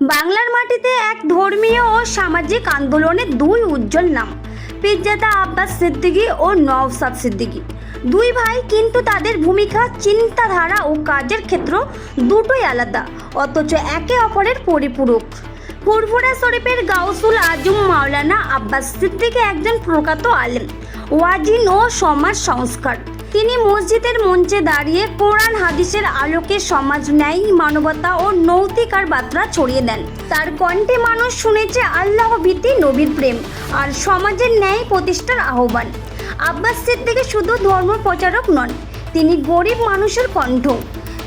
বাংলার মাটিতে এক ধর্মীয় ও সামাজিক আন্দোলনের দুই উজ্জ্বল নাম, পিজ্জাদা আব্বাস সিদ্দিকী ও নওসাদ সিদ্দিকী। দুই ভাই কিন্তু তাদের ভূমিকা, চিন্তাধারা ও কাজের ক্ষেত্র দুটোই আলাদা, অথচ একে অপরের পরিপূরক। ফুরফুরা শরীফের গাউসুল আজম মাওলানা আব্বাস সিদ্দিকী একজন প্রকাত আলেম, ওয়াজিন ও সমাজ সংস্কার। তিনি মসজিদের মঞ্চে দাঁড়িয়ে কোরআন হাদিসের আলোকে সমাজ, ন্যায়, মানবতা ও নৈতিকার বার্তা ছড়িয়ে দেন। তার কণ্ঠে মানুষ শুনেছে আল্লাহ ভীতি, নবীর প্রেম আর সমাজের ন্যায় প্রতিষ্ঠার আহ্বান। আব্বাস সিদ্দিকী শুধু ধর্ম প্রচারক নন, তিনি গরিব মানুষের কণ্ঠ।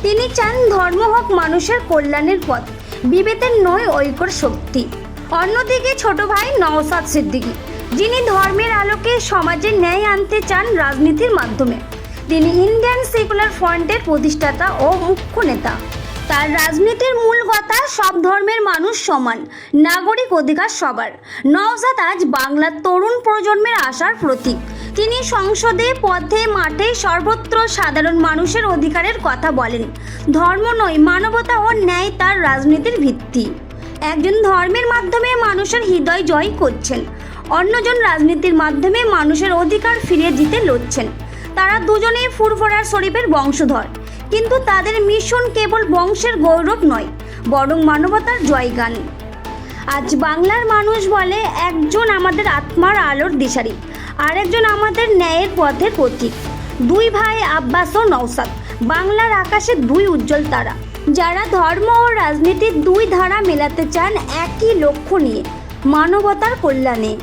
তিনি চান ধর্ম হোক মানুষের কল্যাণের পথ বিবেকের নয় ঐক্যর শক্তি। অন্যদিকে ছোট ভাই নওসাদ সিদ্দিকী যিনি ধর্মের আলোকে সমাজে ন্যায় আনতে চান রাজনীতির মাধ্যমে। তিনি ইন্ডিয়ান সেকুলার ফ্রন্টের প্রতিষ্ঠাতা ও মুখ্য নেতা। তার রাজনীতির মূল কথা, সব ধর্মের মানুষ সমান, নাগরিক অধিকার সবার। নওজাদ আজ বাংলার তরুণ প্রজন্মের আশার প্রতীক। তিনি সংসদে, পথে, মাঠে সর্বত্র সাধারণ মানুষের অধিকারের কথা বলেন। ধর্ম নয়, মানবতা ও ন্যায় তার রাজনীতির ভিত্তি। একজন ধর্মের মাধ্যমে মানুষের হৃদয় জয় করছেন। অন্যজন রাজনীতির মাধ্যমে মানুষের অধিকার ফিরিয়ে দিতে লড়ছেন। তারা দুজনেই ফুরফুরার শরীফের বংশধর। কিন্তু তাদের মিশন কেবল বংশের গৌরব নয়, বরং মানবতার জয়গান। আজ বাংলার মানুষ বলে, একজন আমাদের আত্মার আলোর দিশারি, আরেকজন আমাদের ন্যায়ের পথের প্রতীক। দুই ভাই আব্বাস ও নওসাদ বাংলার আকাশে দুই উজ্জ্বল তারা। যারা ধর্ম ও রাজনীতির দুই ধারা মেলাতে চান একই লক্ষ্য নিয়ে, মানবতার কল্যাণে।